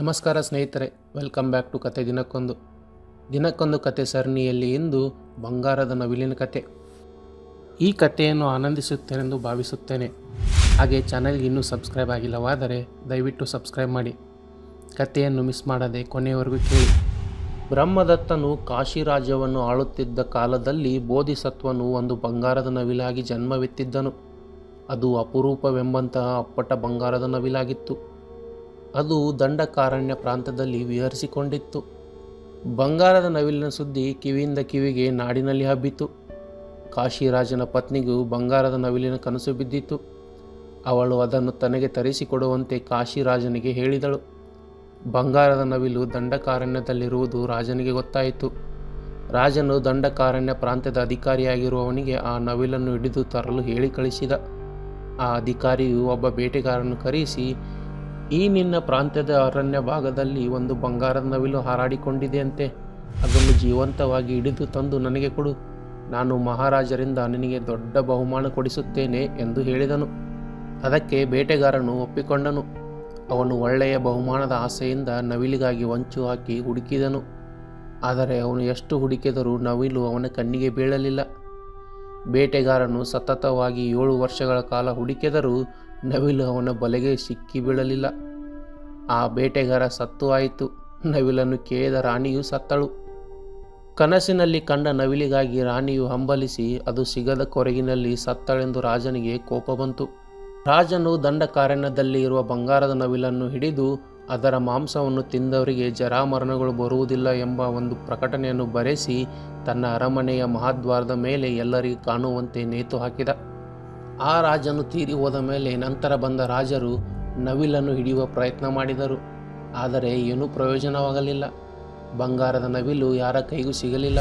ನಮಸ್ಕಾರ ಸ್ನೇಹಿತರೆ welcome back to ಕತೆ ದಿನಕ್ಕೊಂದು. ದಿನಕ್ಕೊಂದು ಕತೆ ಸರಣಿಯಲ್ಲಿ ಇಂದು ಬಂಗಾರದ ನವಿಲಿನ ಕತೆ. ಈ ಕಥೆಯನ್ನು ಆನಂದಿಸುತ್ತೇನೆಂದು ಭಾವಿಸುತ್ತೇನೆ. ಹಾಗೆ ಚಾನಲ್ಗೆ ಇನ್ನೂ ಸಬ್ಸ್ಕ್ರೈಬ್ ಆಗಿಲ್ಲವಾದರೆ ದಯವಿಟ್ಟು ಸಬ್ಸ್ಕ್ರೈಬ್ ಮಾಡಿ. ಕಥೆಯನ್ನು ಮಿಸ್ ಮಾಡದೆ ಕೊನೆಯವರೆಗೂ ಕೇಳಿ. ಬ್ರಹ್ಮದತ್ತನು ಕಾಶಿ ರಾಜ್ಯವನ್ನು ಆಳುತ್ತಿದ್ದ ಕಾಲದಲ್ಲಿ ಬೋಧಿಸತ್ವನು ಒಂದು ಬಂಗಾರದ ನವಿಲಾಗಿ ಜನ್ಮವೆತ್ತಿದ್ದನು. ಅದು ಅಪರೂಪವೆಂಬಂತಹ ಅಪ್ಪಟ ಬಂಗಾರದ ನವಿಲಾಗಿತ್ತು. ಅದು ದಂಡಕಾರಣ್ಯ ಪ್ರಾಂತದಲ್ಲಿ ವಿಹರಿಸಿಕೊಂಡಿತ್ತು. ಬಂಗಾರದ ನವಿಲಿನ ಸುದ್ದಿ ಕಿವಿಯಿಂದ ಕಿವಿಗೆ ನಾಡಿನಲ್ಲಿ ಹಬ್ಬಿತು. ಕಾಶಿರಾಜನ ಪತ್ನಿಗೂ ಬಂಗಾರದ ನವಿಲಿನ ಕನಸು ಬಿದ್ದಿತ್ತು ಅವಳು ಅದನ್ನು ತನಗೆ ತರಿಸಿಕೊಡುವಂತೆ ಕಾಶಿರಾಜನಿಗೆ ಹೇಳಿದಳು. ಬಂಗಾರದ ನವಿಲು ದಂಡಕಾರಣ್ಯದಲ್ಲಿರುವುದು ರಾಜನಿಗೆ ಗೊತ್ತಾಯಿತು. ರಾಜನು ದಂಡಕಾರಣ್ಯ ಪ್ರಾಂತ್ಯದ ಅಧಿಕಾರಿಯಾಗಿರುವವನಿಗೆ ಆ ನವಿಲನ್ನು ಹಿಡಿದು ತರಲು ಹೇಳಿ ಕಳಿಸಿದ. ಆ ಅಧಿಕಾರಿಯು ಒಬ್ಬ ಬೇಟೆಗಾರನ್ನು ಕರೆಯಿಸಿ ಈ ನಿನ್ನ ಪ್ರಾಂತ್ಯದ ಅರಣ್ಯ ಭಾಗದಲ್ಲಿ ಒಂದು ಬಂಗಾರದ ನವಿಲು ಹಾರಾಡಿಕೊಂಡಿದೆಯಂತೆ. ಅದನ್ನು ಜೀವಂತವಾಗಿ ಹಿಡಿದು ತಂದು ನನಗೆ ಕೊಡು. ನಾನು ಮಹಾರಾಜರಿಂದ ನಿನಗೆ ದೊಡ್ಡ ಬಹುಮಾನ ಕೊಡಿಸುತ್ತೇನೆ ಎಂದು ಹೇಳಿದನು. ಅದಕ್ಕೆ ಬೇಟೆಗಾರನು ಒಪ್ಪಿಕೊಂಡನು. ಅವನು ಒಳ್ಳೆಯ ಬಹುಮಾನದ ಆಸೆಯಿಂದ ನವಿಲಿಗಾಗಿ ಹೊಂಚು ಹಾಕಿ ಹುಡುಕಿದನು. ಆದರೆ ಅವನು ಎಷ್ಟು ಹುಡುಕಿದರೂ ನವಿಲು ಅವನ ಕಣ್ಣಿಗೆ ಬೀಳಲಿಲ್ಲ. ಬೇಟೆಗಾರನು ಸತತವಾಗಿ ಏಳು ವರ್ಷಗಳ ಕಾಲ ಹುಡುಕಿದರೂ ನವಿಲು ಅವನ ಬಲೆಗೆ ಸಿಕ್ಕಿ ಬೀಳಲಿಲ್ಲ. ಆ ಬೇಟೆಗಾರ ಸತ್ತು ಆಯಿತು. ನವಿಲನ್ನು ಕೇಳಿದ ರಾಣಿಯು ಸತ್ತಳು. ಕನಸಿನಲ್ಲಿ ಕಂಡ ನವಿಲಿಗಾಗಿ ರಾಣಿಯು ಹಂಬಲಿಸಿ, ಅದು ಸಿಗದ ಕೊರಗಿನಲ್ಲಿ ಸತ್ತಳೆಂದು ರಾಜನಿಗೆ ಕೋಪ ಬಂತು. ರಾಜನು ದಂಡಕಾರಣ್ಯದಲ್ಲಿ ಇರುವ ಬಂಗಾರದ ನವಿಲನ್ನು ಹಿಡಿದು, ಅದರ ಮಾಂಸವನ್ನು ತಿಂದವರಿಗೆ ಜರಾಮರಣಗಳು ಬರುವುದಿಲ್ಲ ಎಂಬ ಒಂದು ಪ್ರಕಟಣೆಯನ್ನು ಬರೆಸಿ, ತನ್ನ ಅರಮನೆಯ ಮಹಾದ್ವಾರದ ಮೇಲೆ ಎಲ್ಲರಿಗೂ ಕಾಣುವಂತೆ ನೇತು ಹಾಕಿದ. ಆ ರಾಜನು ತೀರಿ ಹೋದ ಮೇಲೆ ನಂತರ ಬಂದ ರಾಜರು ನವಿಲನ್ನು ಹಿಡಿಯುವ ಪ್ರಯತ್ನ ಮಾಡಿದರು. ಆದರೆ ಏನೂ ಪ್ರಯೋಜನವಾಗಲಿಲ್ಲ. ಬಂಗಾರದ ನವಿಲು ಯಾರ ಕೈಗೂ ಸಿಗಲಿಲ್ಲ.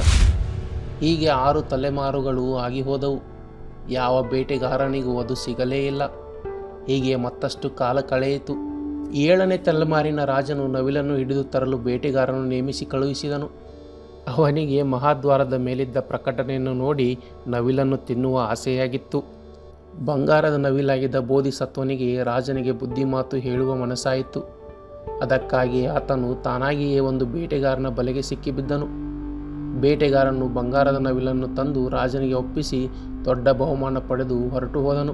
ಹೀಗೆ ಆರು ತಲೆಮಾರುಗಳು ಆಗಿ ಹೋದವು. ಯಾವ ಬೇಟೆಗಾರನಿಗೂ ಅದು ಸಿಗಲೇ ಇಲ್ಲ. ಹೀಗೆ ಮತ್ತಷ್ಟು ಕಾಲ ಕಳೆಯಿತು. ಏಳನೇ ತಲೆಮಾರಿನ ರಾಜನು ನವಿಲನ್ನು ಹಿಡಿದು ತರಲು ಬೇಟೆಗಾರನು ನೇಮಿಸಿ ಕಳುಹಿಸಿದನು. ಅವನಿಗೆ ಮಹಾದ್ವಾರದ ಮೇಲಿದ್ದ ಪ್ರಕಟಣೆಯನ್ನು ನೋಡಿ ನವಿಲನ್ನು ತಿನ್ನುವ ಆಸೆಯಾಗಿತ್ತು. ಬಂಗಾರದ ನವಿಲಾಗಿದ್ದ ಬೋಧಿಸತ್ವನಿಗೆ ರಾಜನಿಗೆ ಬುದ್ಧಿಮಾತು ಹೇಳುವ ಮನಸ್ಸಾಯಿತು. ಅದಕ್ಕಾಗಿ ಆತನು ತಾನಾಗಿಯೇ ಒಂದು ಬೇಟೆಗಾರನ ಬಲೆಗೆ ಸಿಕ್ಕಿಬಿದ್ದನು. ಬೇಟೆಗಾರನು ಬಂಗಾರದ ನವಿಲನ್ನು ತಂದು ರಾಜನಿಗೆ ಒಪ್ಪಿಸಿ ದೊಡ್ಡ ಬಹುಮಾನ ಪಡೆದು ಹೊರಟು ಹೋದನು.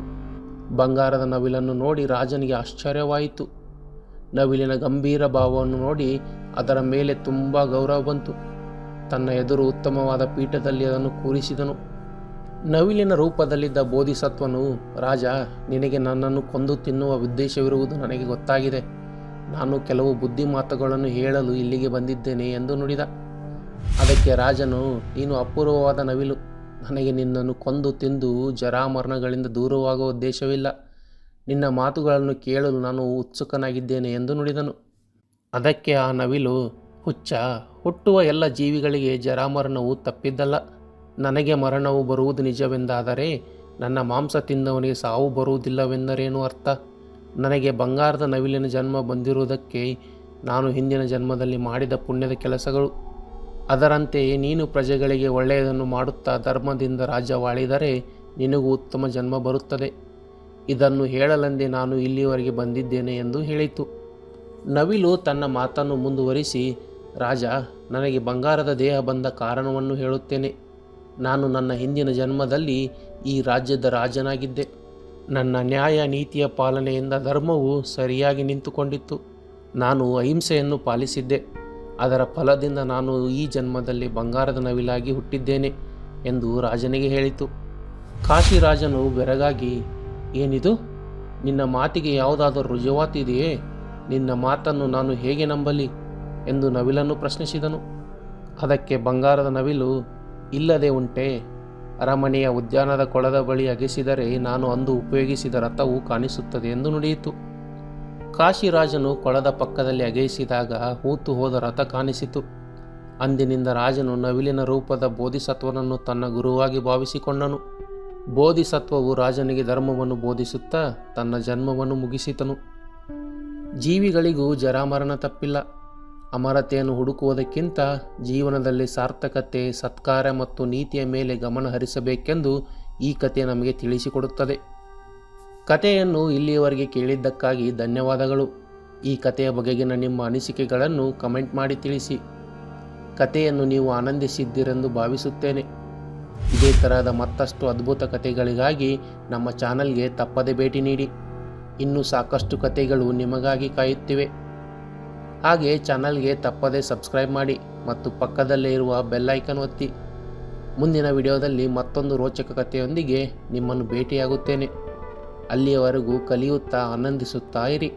ಬಂಗಾರದ ನವಿಲನ್ನು ನೋಡಿ ರಾಜನಿಗೆ ಆಶ್ಚರ್ಯವಾಯಿತು. ನವಿಲಿನ ಗಂಭೀರ ಭಾವವನ್ನು ನೋಡಿ ಅದರ ಮೇಲೆ ತುಂಬ ಗೌರವ ಬಂತು. ತನ್ನ ಎದುರು ಉತ್ತಮವಾದ ಪೀಠದಲ್ಲಿ ಅದನ್ನು ಕೂರಿಸಿದನು. ನವಿಲಿನ ರೂಪದಲ್ಲಿದ್ದ ಬೋಧಿಸತ್ವನು, ರಾಜ, ನಿನಗೆ ನನ್ನನ್ನು ಕೊಂದು ತಿನ್ನುವ ಉದ್ದೇಶವಿರುವುದು ನನಗೆ ಗೊತ್ತಾಗಿದೆ. ನಾನು ಕೆಲವು ಬುದ್ಧಿ ಮಾತುಗಳನ್ನು ಹೇಳಲು ಇಲ್ಲಿಗೆ ಬಂದಿದ್ದೇನೆ ಎಂದು ನುಡಿದ. ಅದಕ್ಕೆ ರಾಜನು, ನೀನು ಅಪೂರ್ವವಾದ ನವಿಲು. ನನಗೆ ನಿನ್ನನ್ನು ಕೊಂದು ತಿಂದು ಜರಾಮರಣಗಳಿಂದ ದೂರವಾಗುವ ಉದ್ದೇಶವಿಲ್ಲ. ನಿನ್ನ ಮಾತುಗಳನ್ನು ಕೇಳಲು ನಾನು ಉತ್ಸುಕನಾಗಿದ್ದೇನೆ ಎಂದು ನುಡಿದನು. ಅದಕ್ಕೆ ಆ ನವಿಲು, ಹುಚ್ಚ, ಹುಟ್ಟುವ ಎಲ್ಲ ಜೀವಿಗಳಿಗೆ ಜರಾಮರಣವು ತಪ್ಪಿದ್ದಲ್ಲ. ನನಗೆ ಮರಣವು ಬರುವುದು ನಿಜವೆಂದಾದರೆ ನನ್ನ ಮಾಂಸ ತಿಂದವನಿಗೆ ಸಾವು ಬರುವುದಿಲ್ಲವೆಂದರೇನು ಅರ್ಥ? ನನಗೆ ಬಂಗಾರದ ನವಿಲಿನ ಜನ್ಮ ಬಂದಿರುವುದಕ್ಕೆ ನಾನು ಹಿಂದಿನ ಜನ್ಮದಲ್ಲಿ ಮಾಡಿದ ಪುಣ್ಯದ ಕೆಲಸಗಳು. ಅದರಂತೆಯೇ ನೀನು ಪ್ರಜೆಗಳಿಗೆ ಒಳ್ಳೆಯದನ್ನು ಮಾಡುತ್ತಾ ಧರ್ಮದಿಂದ ರಾಜ್ಯವಾಳಿದರೆ ನಿನಗೂ ಉತ್ತಮ ಜನ್ಮ ಬರುತ್ತದೆ. ಇದನ್ನು ಹೇಳಲೆಂದೇ ನಾನು ಇಲ್ಲಿಯವರೆಗೆ ಬಂದಿದ್ದೇನೆ ಎಂದು ಹೇಳಿತು. ನವಿಲು ತನ್ನ ಮಾತನ್ನು ಮುಂದುವರಿಸಿ, ರಾಜ, ನನಗೆ ಬಂಗಾರದ ದೇಹ ಬಂದ ಕಾರಣವನ್ನು ಹೇಳುತ್ತೇನೆ. ನಾನು ನನ್ನ ಹಿಂದಿನ ಜನ್ಮದಲ್ಲಿ ಈ ರಾಜ್ಯದ ರಾಜನಾಗಿದ್ದೆ. ನನ್ನ ನ್ಯಾಯ ನೀತಿಯ ಪಾಲನೆಯಿಂದ ಧರ್ಮವು ಸರಿಯಾಗಿ ನಿಂತುಕೊಂಡಿತ್ತು. ನಾನು ಅಹಿಂಸೆಯನ್ನು ಪಾಲಿಸಿದ್ದೆ. ಅದರ ಫಲದಿಂದ ನಾನು ಈ ಜನ್ಮದಲ್ಲಿ ಬಂಗಾರದ ನವಿಲಾಗಿ ಹುಟ್ಟಿದ್ದೇನೆ ಎಂದು ರಾಜನಿಗೆ ಹೇಳಿತು. ಕಾಶಿ ರಾಜನು ಬೆರಗಾಗಿ, ಏನಿದು? ನಿನ್ನ ಮಾತಿಗೆ ಯಾವುದಾದರೂ ರುಜುವಾತಿದೆಯೇ ನಿನ್ನ ಮಾತನ್ನು ನಾನು ಹೇಗೆ ನಂಬಲಿ? ಎಂದು ನವಿಲನ್ನು ಪ್ರಶ್ನಿಸಿದನು. ಅದಕ್ಕೆ ಬಂಗಾರದ ನವಿಲು ಇಲ್ಲದೆ ಉಂಟೆ. ಅರಮನೆಯ ಉದ್ಯಾನದ ಕೊಳದ ಬಳಿ ಅಗೆಸಿದರೆ ನಾನು ಅಂದು ಉಪಯೋಗಿಸಿದ ರಥವು ಕಾಣಿಸುತ್ತದೆ ಎಂದು ನುಡಿಯಿತು. ಕಾಶಿರಾಜನು ಕೊಳದ ಪಕ್ಕದಲ್ಲಿ ಅಗೆಯಿಸಿದಾಗ ಹೂತು ಹೋದ ರಥ ಕಾಣಿಸಿತು. ಅಂದಿನಿಂದ ರಾಜನು ನವಿಲಿನ ರೂಪದ ಬೋಧಿಸತ್ವನನ್ನು ತನ್ನ ಗುರುವಾಗಿ ಭಾವಿಸಿಕೊಂಡನು. ಬೋಧಿಸತ್ವವು ರಾಜನಿಗೆ ಧರ್ಮವನ್ನು ಬೋಧಿಸುತ್ತಾ ತನ್ನ ಜನ್ಮವನ್ನು ಮುಗಿಸಿತನು. ಜೀವಿಗಳಿಗೂ ಜರಾಮರಣ ತಪ್ಪಿಲ್ಲ. ಅಮರತೆಯನ್ನು ಹುಡುಕುವುದಕ್ಕಿಂತ ಜೀವನದಲ್ಲಿ ಸಾರ್ಥಕತೆ, ಸತ್ಕಾರ ಮತ್ತು ನೀತಿಯ ಮೇಲೆ ಗಮನ ಹರಿಸಬೇಕೆಂದು ಈ ಕಥೆ ನಮಗೆ ತಿಳಿಸಿಕೊಡುತ್ತದೆ. ಕಥೆಯನ್ನು ಇಲ್ಲಿಯವರೆಗೆ ಕೇಳಿದ್ದಕ್ಕಾಗಿ ಧನ್ಯವಾದಗಳು. ಈ ಕಥೆಯ ಬಗೆಗಿನ ನಿಮ್ಮ ಅನಿಸಿಕೆಗಳನ್ನು ಕಮೆಂಟ್ ಮಾಡಿ ತಿಳಿಸಿ. ಕಥೆಯನ್ನು ನೀವು ಆನಂದಿಸಿದ್ದೀರೆಂದು ಭಾವಿಸುತ್ತೇನೆ. ಇದೇ ತರಹದ ಮತ್ತಷ್ಟು ಅದ್ಭುತ ಕಥೆಗಳಿಗಾಗಿ ನಮ್ಮ ಚಾನಲ್ಗೆ ತಪ್ಪದೆ ಭೇಟಿ ನೀಡಿ. ಇನ್ನೂ ಸಾಕಷ್ಟು ಕಥೆಗಳು ನಿಮಗಾಗಿ ಕಾಯುತ್ತಿವೆ. ಹಾಗೆ ಚಾನಲ್ಗೆ ತಪ್ಪದೇ ಸಬ್ಸ್ಕ್ರೈಬ್ ಮಾಡಿ ಮತ್ತು ಪಕ್ಕದಲ್ಲೇ ಇರುವ ಬೆಲ್ಲೈಕನ್ ಒತ್ತಿ. ಮುಂದಿನ ವಿಡಿಯೋದಲ್ಲಿ ಮತ್ತೊಂದು ರೋಚಕ ಕಥೆಯೊಂದಿಗೆ ನಿಮ್ಮನ್ನು ಭೇಟಿಯಾಗುತ್ತೇನೆ. ಅಲ್ಲಿಯವರೆಗೂ ಕಲಿಯುತ್ತಾ ಆನಂದಿಸುತ್ತಾ ಇರಿ.